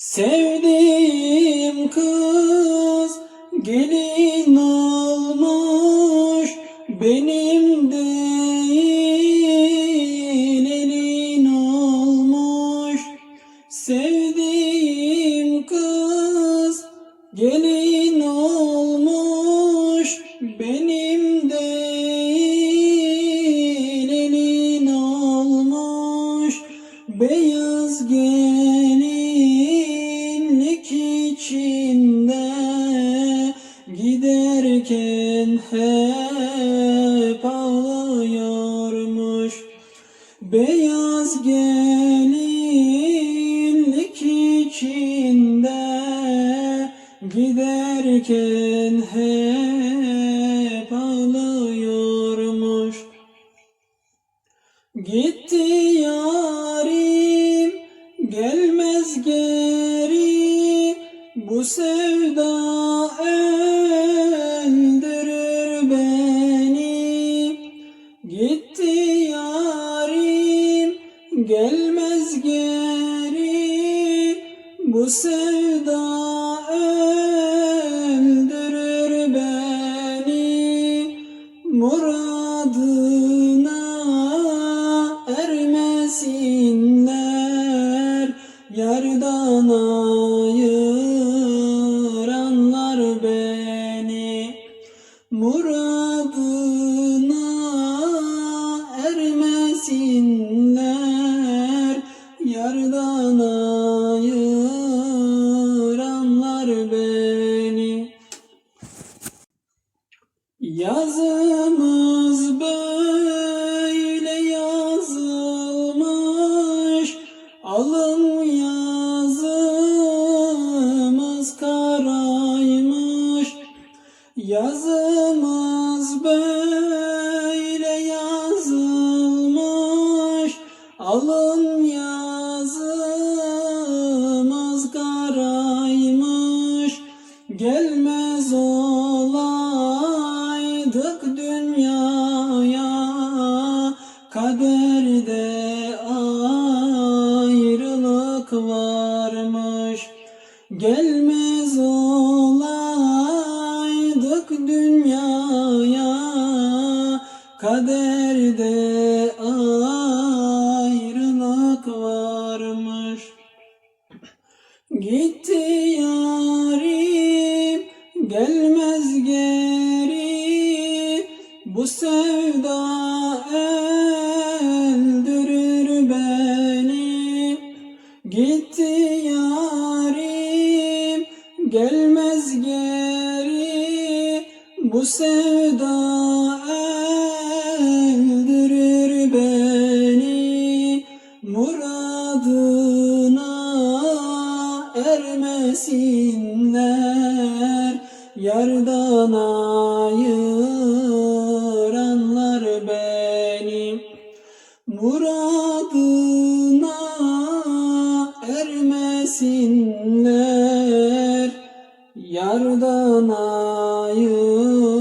Sevdiğim kız gelin olmuş benim değil elin olmuş. Sevdiğim kız gelin olmuş benim değil elin olmuş. Beyaz giderken hep ağlıyormuş. Beyaz gelinlik içinde giderken hep ağlıyormuş. Gitti yarim gelmez geri. Bu sevda öldürür Gitti yarim gelmez geri. Bu sevda öldürür beni. Muradına ermesinler yardan ayıranlar Yazımız böyle yazılmış. Alın yazımız karaymış. Yazımız böyle olaydık dünyaya Kaderde ayrılık varmış. Gelmez olaydık dünyaya Kaderde ayrılık varmış. Gitti yarim gelmez Bu sevda öldürür beni. Gitti yarim gelmez geri. Bu sevda öldürür beni. Muradına ermesinler Yardan ayıranlar beni Muradına ermesinler. Yardan ayıranlar